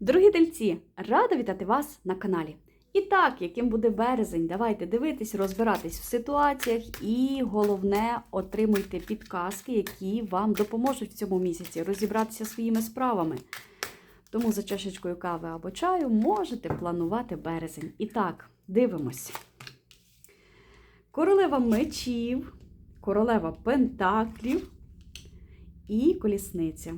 Дорогі дельці, рада вітати вас на каналі. І так, яким буде березень, давайте дивитись, розбиратись в ситуаціях і головне, отримуйте підказки, які вам допоможуть в цьому місяці розібратися своїми справами. Тому за чашечкою кави або чаю можете планувати березень. І так, дивимось. Королева мечів, королева пентаклів і колісниця.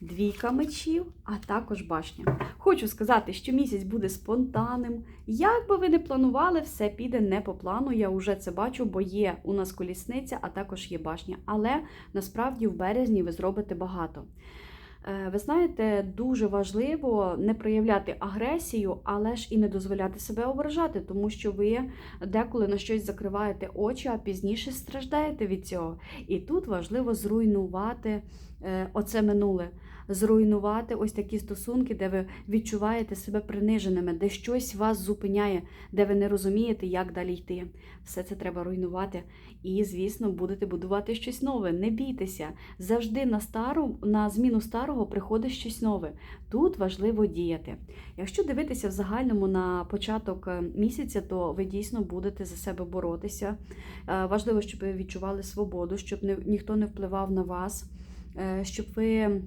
Двійка мечів, а також башня. Хочу сказати, що місяць буде спонтанним. Як би ви не планували, все піде не по плану. Я вже це бачу, бо є у нас колісниця, а також є башня. Але насправді в березні ви зробите багато. Е, Ви знаєте, дуже важливо не проявляти агресію, але ж і не дозволяти себе ображати, тому що ви деколи на щось закриваєте очі, а пізніше страждаєте від цього. І тут важливо зруйнувати е, оце минуле, зруйнувати ось такі стосунки, де ви відчуваєте себе приниженими, де щось вас зупиняє, де ви не розумієте, як далі йти. Все це треба руйнувати. І, звісно, будете будувати щось нове. Не бійтеся. Завжди на стару, на зміну старого приходить щось нове. Тут важливо діяти. Якщо дивитися в загальному на початок е, місяця, то ви дійсно будете за себе боротися. Е, Важливо, щоб ви відчували свободу, щоб ніхто не впливав на вас, е, щоб ви.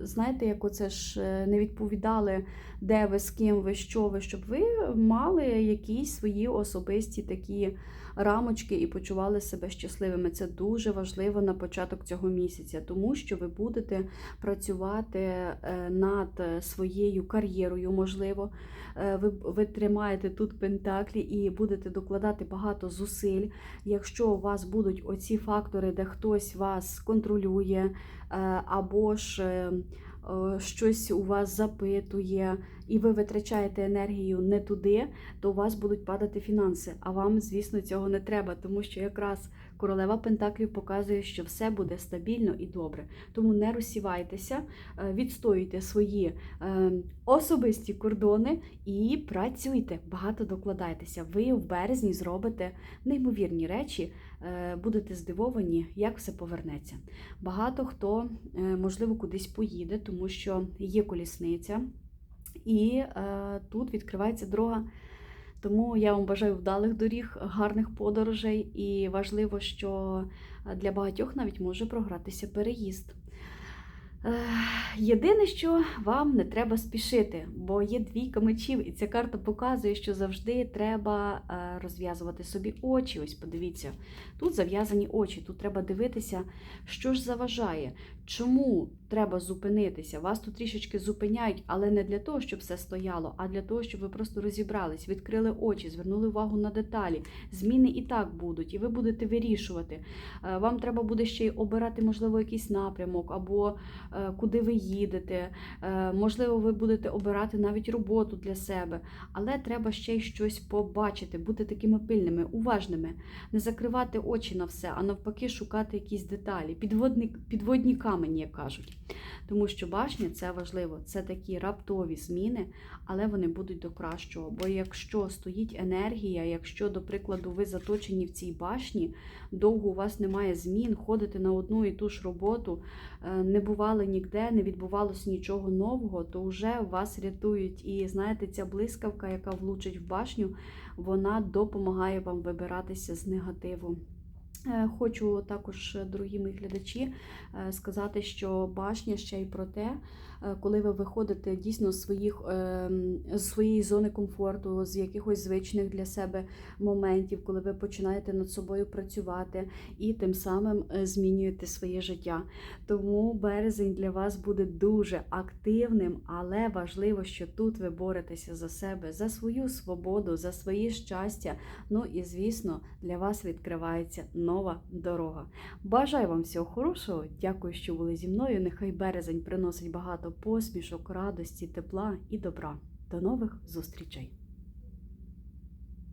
Знаєте, як оце ж е, не відповідали, де ви, з ким ви, що ви, щоб ви мали якісь свої особисті такі рамочки і почували себе щасливими. Це дуже важливо на початок цього місяця, тому що ви будете працювати е, над е, своєю кар'єрою, можливо. Ви, ви тримаєте тут пентаклі і будете докладати багато зусиль. Якщо у вас будуть оці фактори, де хтось вас контролює, е, або ж е, е, щось у вас запитує, і ви витрачаєте енергію не туди, то у вас будуть падати фінанси. А вам, звісно, цього не треба, тому що якраз королева Пентаклів показує, що все буде стабільно і добре. Тому не розсівайтеся, е, відстоюйте свої е, особисті кордони і працюйте, багато докладайтеся. Ви в березні зробите неймовірні речі, будете здивовані, як все повернеться. Багато хто, е, можливо, кудись поїде, тому що є колісниця. І е, тут відкривається дорога. Тому я вам бажаю вдалих доріг, гарних подорожей, і важливо, що для багатьох навіть може програтися переїзд. Єдине, що вам не треба спішити, бо є двійка мечів, і ця карта показує, що завжди треба е, розв'язувати собі очі. Ось подивіться, тут зав'язані очі, тут треба дивитися, що ж заважає, чому треба зупинитися. Вас тут трішечки зупиняють, але не для того, щоб все стояло, а для того, щоб ви просто розібрались, відкрили очі, звернули увагу на деталі. Зміни і так будуть, і ви будете вирішувати. Е, Вам треба буде ще й обирати, можливо, якийсь напрямок або е, куди ви їдете. Е, Можливо, ви будете обирати навіть роботу для себе, але треба ще й щось побачити, бути такими пильними, уважними, не закривати очі на все, а навпаки, шукати якісь деталі, підводні, підводні камені, як кажуть. Тому що башня це важливо, це такі раптові зміни, але вони будуть до кращого. Бо якщо стоїть енергія, якщо, до прикладу, ви заточені в цій башні, довго у вас немає змін, ходите на одну і ту ж роботу, е, не бували ніде, не відбувалося нічого нового, то вже вас рятують. І знаєте, ця блискавка, яка влучить в башню, вона допомагає вам вибиратися з негативу. Е, Хочу також, дорогі мої глядачі, е, сказати, що башня ще й про те, е, коли ви виходите дійсно з своїх з своєї зони комфорту, з якихось звичних для себе моментів, коли ви починаєте над собою працювати і тим самим змінюєте своє життя. Тому березень для вас буде дуже активним, але важливо, що тут ви боретеся за себе, за свою свободу, за своє щастя. Ну і звісно, для вас відкривається нова дорога. Бажаю вам всього хорошого. Дякую, що були зі мною. Нехай березень приносить багато посмішок, радості, тепла і добра. До нових зустрічей!